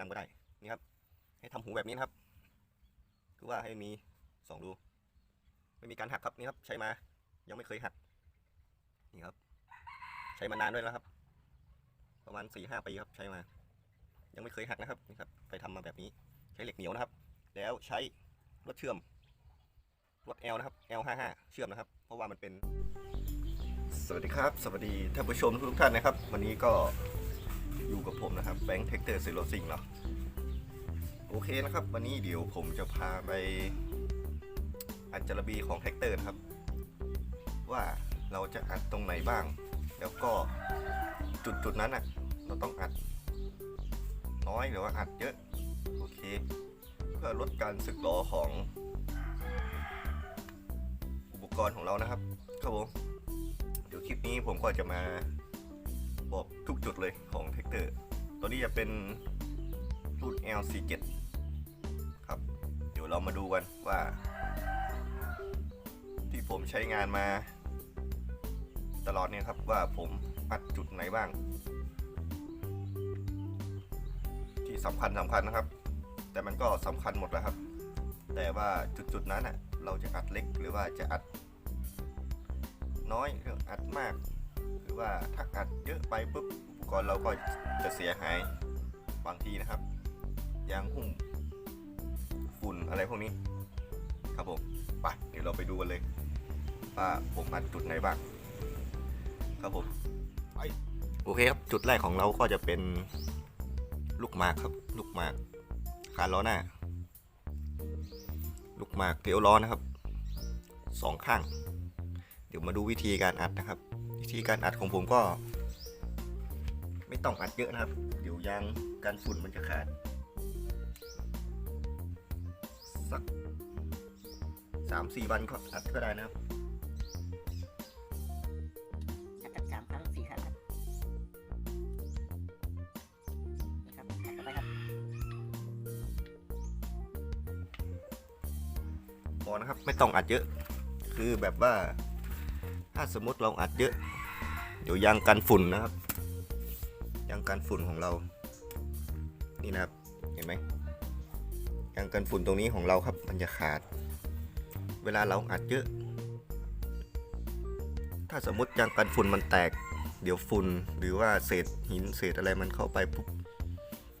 นำก็ได้นี่ครับให้ทำหูแบบนี้นะครับคือว่าให้มีสองรูไม่มีการหักครับนี่ครับ ใช้มา ยังไม่เคยหักนี่ครับ ใช้มานานด้วยแล้วครับ ประมาณสี่ห้าปีครับ ใช้มา ยังไม่เคยหักนะครับนี่ครับ ไปทำมาแบบนี้ ใช้เหล็กเหนียวนะครับ แล้วใช้รถเชื่อมรถ L นะครับ L55 เชื่อมนะครับ เพราะว่ามันเป็น สวัสดีครับ สวัสดีท่านผู้ชมทุกท่านนะครับ วันนี้ก็ อยู่กับผมนะครับแบงค์เทคเตอร์ซิโรซิงเนาะโอเคนะครับ วันนี้เดี๋ยวผมจะพาไปอัดจารบีของแท็กเตอร์นะครับ ว่าเราจะอัดตรงไหนบ้าง แล้วก็จุดจุดๆนั้นอะ เราต้องอัด น้อยหรือว่าอัดเยอะ โอเค เพื่อลดการสึกหรอของ อุปกรณ์ของเรานะครับครับผมเดี๋ยวคลิปนี้ผมก็จะมา บอกทุกจุดเลยของแท็กเตอร์ ตัวนี้จะเป็นรุ่น LC7 ครับ เดี๋ยวเรามาดูกันว่า ที่ผมใช้งานมา ตลอดเนี่ยครับว่าผมอัดจุดไหนบ้าง ที่สำคัญสำคัญนะครับ แต่มันก็สำคัญหมดแล้วครับ แต่ว่าจุดๆนั้นอะเราจะอัดเล็กหรือว่าจะอัดน้อยหรืออัดมาก ว่าถ้าอัดเยอะไปปุ๊บอุปกรณ์เราก็จะเสียหายบางทีนะครับ ยางหุ้มฝุ่นอะไรพวกนี้ครับผมไปเดี๋ยวเราไปดูกันเลยว่าผมอัดจุดไหนบ้างครับผมไปโอเคครับจุดแรกของเราก็จะเป็นลูกหมากครับ ลูกหมากคานล้อหน้า ลูกหมากเกลียวล้อนะครับสองข้าง เดี๋ยวมาดูวิธีการอัดนะครับ ธีการอัดของผมก็ ไม่ต้องอัดเยอะนะครับ เดี๋ยวยางกันฝุ่นมันจะขาด สักสามสี่วันก็อัดก็ได้นะครับอัดสักสามครั้งสี่ครั้งครับนี่ครับอัดเข้าไปครับพอนะครับ ไม่ต้องอัดเยอะ คือแบบว่า ถ้าสมมติเราอัดเยอะ เดี๋ยวยางกันฝุ่นนะครับ ยางกันฝุ่นของเรา นี่นะครับ เห็นไหมยางกันฝุ่นตรงนี้ของเราครับ มันจะขาด เวลาเราอัดเยอะ ถ้าสมมติยางกันฝุ่นมันแตก เดี๋ยวฝุ่นหรือว่าเศษหินเศษอะไรมันเข้าไปปุ๊บ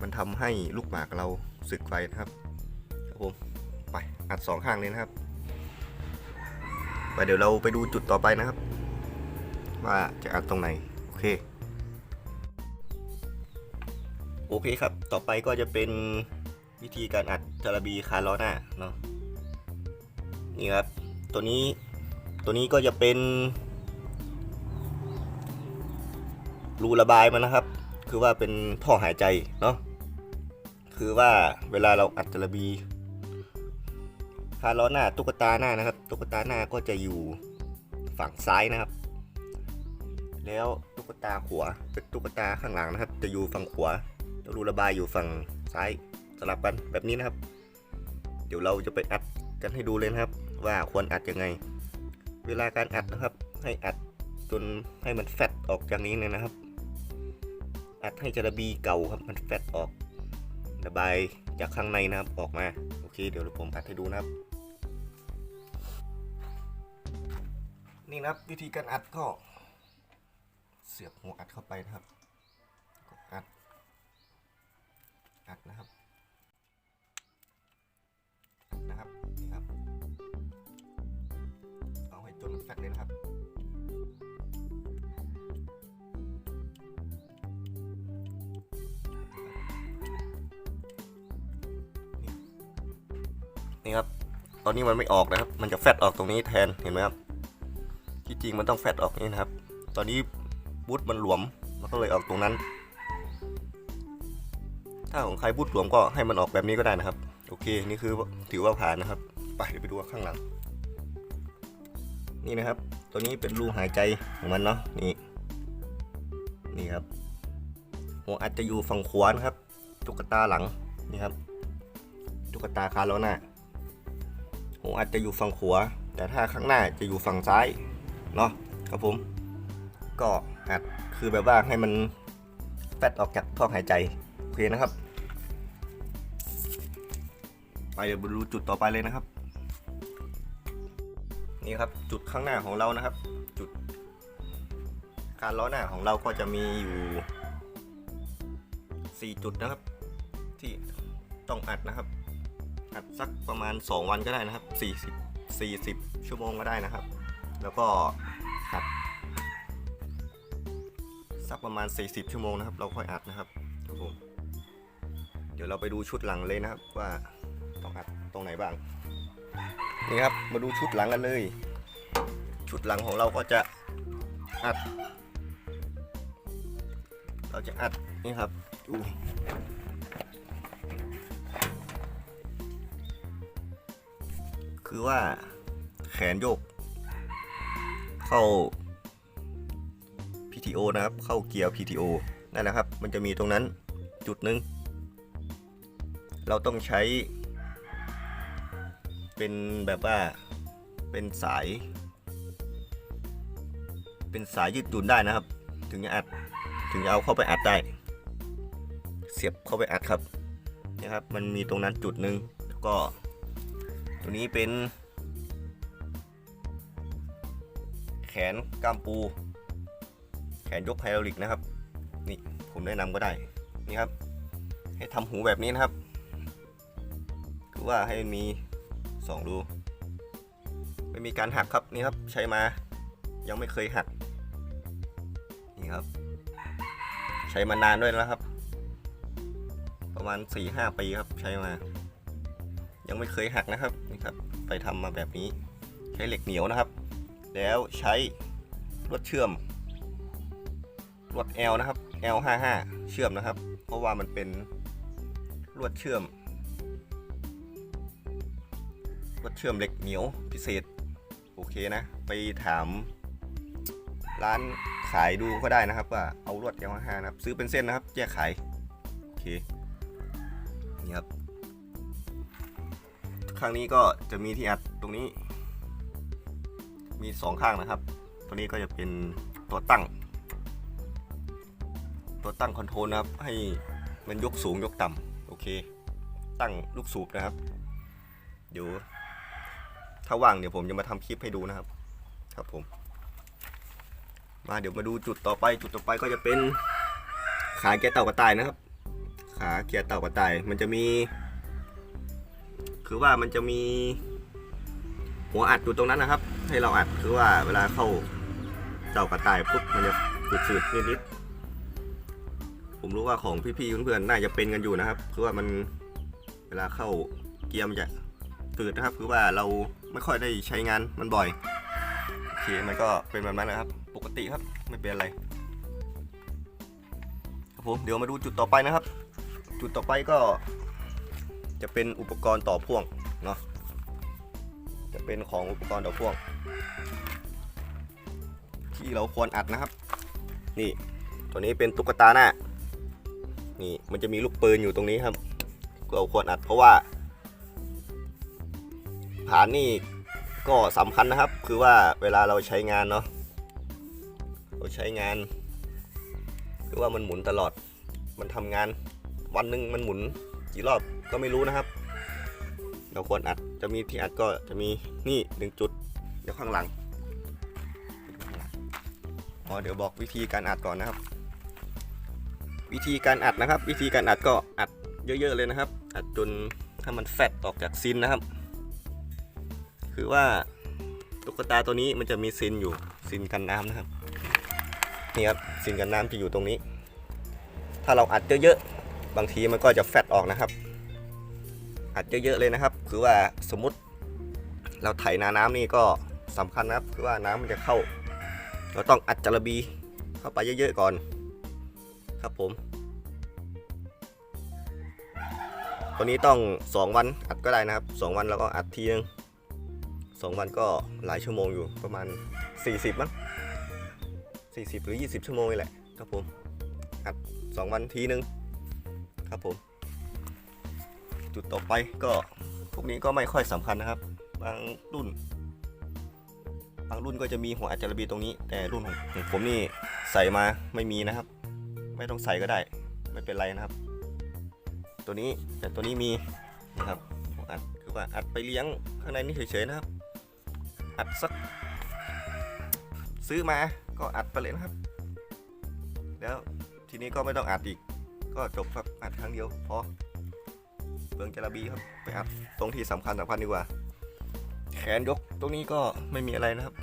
มันทำให้ลูกหมากเราสึกไฟนะครับครับผมไปอัดสองข้างเลยนะครับไปเดี๋ยวเราไปดูจุดต่อไปนะครับ ว่าจะอัดตรงไหน โอเค โอเคครับ ต่อไปก็จะเป็นวิธีการอัดจาระบีคาร์ล้อหน้าเนาะนี่ครับ ตัวนี้ตัวนี้ก็จะเป็นรูระบายมันนะครับ คือว่าเป็นท่อหายใจเนาะคือว่าเวลาเราอัดจาระบีคาร์ล้อหน้าตุ๊กตาหน้านะครับ ตุ๊กตาหน้าก็จะอยู่ฝั่งซ้ายนะครับ แล้วตุ๊กตาขวาเป็นตุ๊กตาข้างหลังนะครับ จะอยู่ฝั่งขวาแล้วรูระบายอยู่ฝั่งซ้ายสลับกันแบบนี้นะครับ เดี๋ยวเราจะไปอัดกันให้ดูเลยนะครับ ว่าควรอัดยังไง เวลาการอัดนะครับ ให้อัดจนให้มันแฟตออกจากนี้เลยนะครับ อัดให้จระบีเก่าครับมันแฟตออก ระบายจากข้างในนะครับออกมาโอเค เดี๋ยวผมอัดให้ดูนะครับ นี่นะครับวิธีการอัดก็ เสียบหัวอัดเข้าไปนะครับก็อัด อัดนะครับ นะครับ นี่ครับ เอาให้จนแฟตเลยนะครับนี่ครับ ตอนนี้มันไม่ออกนะครับ มันจะแฟตออกตรงนี้แทน เห็นไหมครับ ที่จริงมันต้องแฟตออกนี่นะครับ ตอนนี้ บูทมันหลวมมันก็เลยออกตรงนั้น ถ้าของใครบูทหลวมก็ให้มันออกแบบนี้ก็ได้นะครับ โอเค นี่คือถือว่าผ่านนะครับ ไปเดี๋ยวไปดูข้างหลัง นี่นะครับ ตัวนี้เป็นรูหายใจของมันเนาะ นี่ นี่ครับ หัวอัดจะอยู่ฝั่งขวานะครับ ตุ๊กตาหลัง นี่ครับ ตุ๊กตาคาร์โลน่าหัวอัดจะอยู่ฝั่งขวา แต่ถ้าข้างหน้าจะอยู่ฝั่งซ้าย เนาะครับผม ก็ อัดคือแบบว่าให้มันแฟดออกจากท่อหายใจ โอเคนะครับ ไปเดี๋ยวดูจุดต่อไปเลยนะครับ นี่ครับจุดข้างหน้าของเรานะครับ จุด การล้อหน้าของเราก็จะมีอยู่ 4 จุดนะครับ ที่ต้องอัดนะครับอัดสักประมาณ 2 วันก็ได้นะครับ 40 40 ชั่วโมงก็ได้นะครับ แล้วก็อัด สักประมาณ 40 ชั่วโมงนะครับ เราค่อยอัดนะครับครับผมเดี๋ยวเราไปดูชุดหลังเลยนะครับว่าต้องอัดตรงไหนบ้างนี่ครับมาดูชุดหลังกันเลย ชุดหลังของเราก็จะอัด เราจะอัดนี่ครับดูคือว่าแขนโยก เข้า PTO นะครับ เข้าเกียร์ PTO นั่นแหละครับ มันจะมีตรงนั้นจุดหนึ่งเราต้องใช้ เป็นแบบว่าเป็นสาย เป็นสายยืดหยุ่นได้นะครับ ถึงจะอัดถึงจะเอาเข้าไปอัดได้ เสียบเข้าไปอัดครับนี่ครับ มันมีตรงนั้นจุดหนึ่งแล้วก็ตัวนี้เป็น แขนกล้ามปู แขนยกไฮดรอลิกนะครับ นี่ผมแนะนำก็ได้ นี่ครับ ให้ทำหูแบบนี้นะครับ คือว่าให้มีสองรูไม่มีการหักครับนี่ครับใช้มายังไม่เคยหัก นี่ครับ ใช้มานานด้วยแล้วครับ ประมาณ 4-5 ปีครับใช้มา ยังไม่เคยหักนะครับนี่ครับ ไปทำมาแบบนี้ ใช้เหล็กเหนียวนะครับ แล้วใช้ลวดเชื่อม ลวด L นะครับ L55 เชื่อมนะครับ เพราะว่ามันเป็นลวดเชื่อมลวดเชื่อมเหล็กเหนียวพิเศษ โอเคนะ ไปถาม ร้านขายดูก็ได้นะครับ ว่าเอาลวด L55 นะครับ ซื้อเป็นเส้นนะครับ แยกขาย โอเค นี่ครับ ข้างนี้ก็จะมีที่อัดตรงนี้ มีสองข้างนะครับ ตัวนี้ก็จะเป็นตัวตั้ง ตัวตั้งคอนโทรลนะครับ ให้มันยกสูงยกต่ำโอเค ตั้งลูกสูบนะครับ เดี๋ยว ถ้าว่างเดี๋ยวผมจะมาทำคลิปให้ดูนะครับ ครับผม มาเดี๋ยวมาดูจุดต่อไป จุดต่อไปก็จะเป็นขาเกียร์เต่ากระต่ายนะครับ ขาเกียร์เต่ากระต่ายมันจะมี คือว่ามันจะมี หัวอัดอยู่ตรงนั้นนะครับ ให้เราอัดคือว่าเวลาเข้าเต่ากระต่ายปุ๊บมันจะฝืดๆนิดๆ ผมรู้ว่าของพี่ๆเพื่อนๆน่าจะเป็นกันอยู่นะครับคือว่ามันเวลาเข้าเกียร์มันจะฝืดนะครับ คือว่าเราไม่ค่อยได้ใช้งานมันบ่อยโอเคมันก็เป็นแบบนั้นนะครับ ปกติครับไม่เป็นอะไรครับผมเดี๋ยวมาดูจุดต่อไปนะครับ จุดต่อไปก็จะเป็นอุปกรณ์ต่อพ่วงเนาะจะเป็นของอุปกรณ์ต่อพ่วง ที่เราควรอัดนะครับ นี่ตัวนี้เป็นตุ๊กตาหน้า นี่มันจะมีลูกปืนอยู่ตรงนี้ครับเราควรอัดเพราะว่าฐานนี่ก็สำคัญนะครับ คือว่าเวลาเราใช้งานเนาะเราใช้งานคือว่ามันหมุนตลอดมันทำงานวันหนึ่งมันหมุนกี่รอบก็ไม่รู้นะครับ เราควรอัดจะมีที่อัดก็จะมีนี่หนึ่งจุดเดี๋ยวข้างหลังอ๋อเดี๋ยวบอกวิธีการอัดก่อนนะครับ วิธีการอัดนะครับ วิธีการอัดก็อัดเยอะๆเลยนะครับ อัดจนถ้ามันแฟตออกจากซินนะครับ คือว่าตุ๊กตาตัวนี้มันจะมีซินอยู่ซินกันน้ำนะครับนี่ครับซินกันน้ำจะอยู่ตรงนี้ ถ้าเราอัดเยอะๆบางทีมันก็จะแฟตออกนะครับ อัดเยอะๆเลยนะครับ คือว่าสมมติเราไถนาน้ำนี่ก็สำคัญนะครับ คือว่าน้ำมันจะเข้า เราต้องอัดจระบีเข้าไปเยอะๆก่อน ครับผม ตัวนี้ต้อง 2 วันอัดก็ได้นะครับ 2 วันแล้วก็อัดทีนึง2 วันก็หลายชั่วโมงอยู่ประมาณ 40 มั้ง 40 หรือ 20 ชั่วโมงนี่แหละครับผมอัด 2 วันทีนึงครับผม จุดต่อไปก็พวกนี้ก็ไม่ค่อยสำคัญนะครับ บางรุ่น บางรุ่นก็จะมีหัวอัดจระบีตรงนี้ แต่รุ่นของของผมนี่ใส่มาไม่มีนะครับ ไม่ต้องใส่ก็ได้ ไม่เป็นไรนะครับ ตัวนี้แต่ตัวนี้มีนะครับหัวอัดว่าอัดไปเลี้ยงข้างในนี่เฉยๆนะครับ อัดสัก ซื้อมาก็อัดไปเลยนะครับ แล้วทีนี้ก็ไม่ต้องอัดอีก ก็จบครับอัดครั้งเดียวพอเบืองจระบีครับไปอัดตรงที่สำคัญสำคัญดีกว่า แขนยกตรงนี้ก็ไม่มีอะไรนะครับ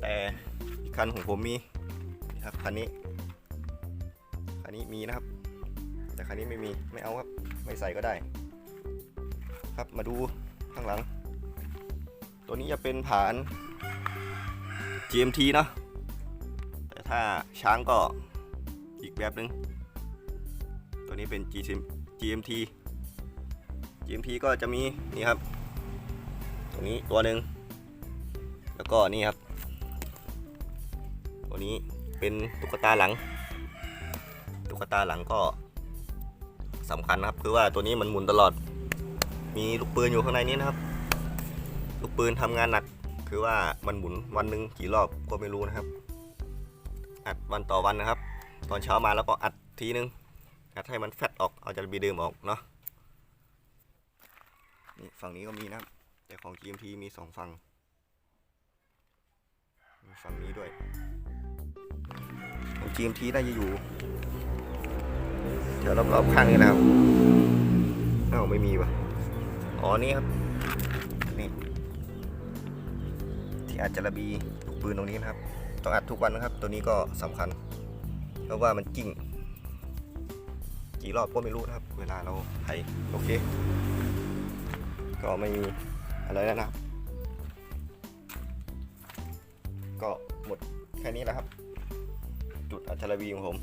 แต่อีกคันของผมมี ครับคันนี้คันนี้มีนะครับ แต่คันนี้ไม่มีไม่เอาครับไม่ใส่ก็ได้ ครับมาดูข้างหลัง ตัวนี้จะเป็นผาน GMT เนอะแต่ถ้าช้างก็อีกแบบหนึ่งตัวนี้เป็น GMT GMT ก็จะมีนี่ครับตัวนี้ตัวหนึ่งแล้วก็นี่ครับ เป็นตุ๊กตาหลัง ตุ๊กตาหลังก็สำคัญนะครับ คือว่าตัวนี้มันหมุนตลอด มีลูกปืนอยู่ข้างในนี้นะครับ ลูกปืนทำงานหนัก คือว่ามันหมุนวันหนึ่งกี่รอบก็ไม่รู้นะครับ อัดวันต่อวันนะครับ ตอนเช้ามาแล้วก็อัดทีนึง อัดให้มันแฟตออก เอาจะบีเดิมออกเนาะ นี่ฝั่งนี้ก็มีนะครับ แต่ของ GMT มีสองฝั่ง ฝั่งนี้ด้วย GMT ได้จะอยู่เดี๋ยวรอบๆข้างนี้นะครับอ้าวไม่มีวะอ๋อนี่ครับ นี่ ที่อัดจระบีลูกปืนตรงนี้นะครับ ต้องอัดทุกวันนะครับ ตัวนี้ก็สำคัญ เพราะว่ามันกิ้ง กี่รอบก็ไม่รู้นะครับ เวลาเราไถโอเค ก็ไม่มีอะไรแล้วนะครับ ก็หมดแค่นี้แหละครับ จุดอัจฉริยของผม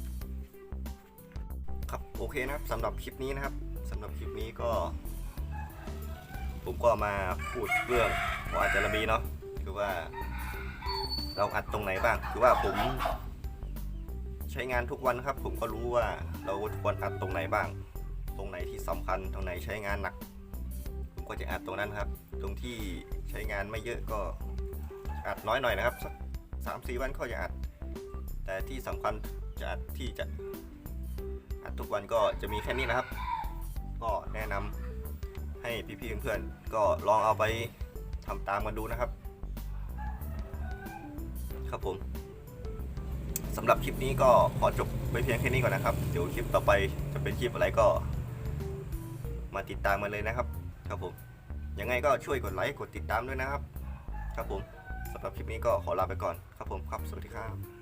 ครับโอเคนะครับสำหรับคลิปนี้นะครับสำหรับคลิปนี้ก็ ผมก็มาพูดเรื่องของอัจฉริยเนาะคือว่า เราอัดตรงไหนบ้างคือว่าผมใช้งานทุกวันครับ ผมก็รู้ว่าเราควรอัดตรงไหนบ้าง ตรงไหนที่สำคัญตรงไหนใช้งานหนัก ผมก็จะอัดตรงนั้นครับ ตรงที่ใช้งานไม่เยอะก็อัดน้อยหน่อยนะครับสักสามสี่วันก็จะอัด แต่ที่สำคัญจะอัดที่จะอัดทุกวันก็จะมีแค่นี้นะครับ ก็แนะนำให้พี่ๆเพื่อนๆก็ลองเอาไปทำตามกันดูนะครับ ครับผมสำหรับคลิปนี้ก็ขอจบไปเพียงแค่นี้ก่อนนะครับ เดี๋ยวคลิปต่อไปจะเป็นคลิปอะไรก็มาติดตามมาเลยนะครับ ครับผม ยังไงก็ช่วยกดไลค์กดติดตามด้วยนะครับ ครับผมสำหรับคลิปนี้ก็ขอลาไปก่อน ครับผมครับ สวัสดีครับ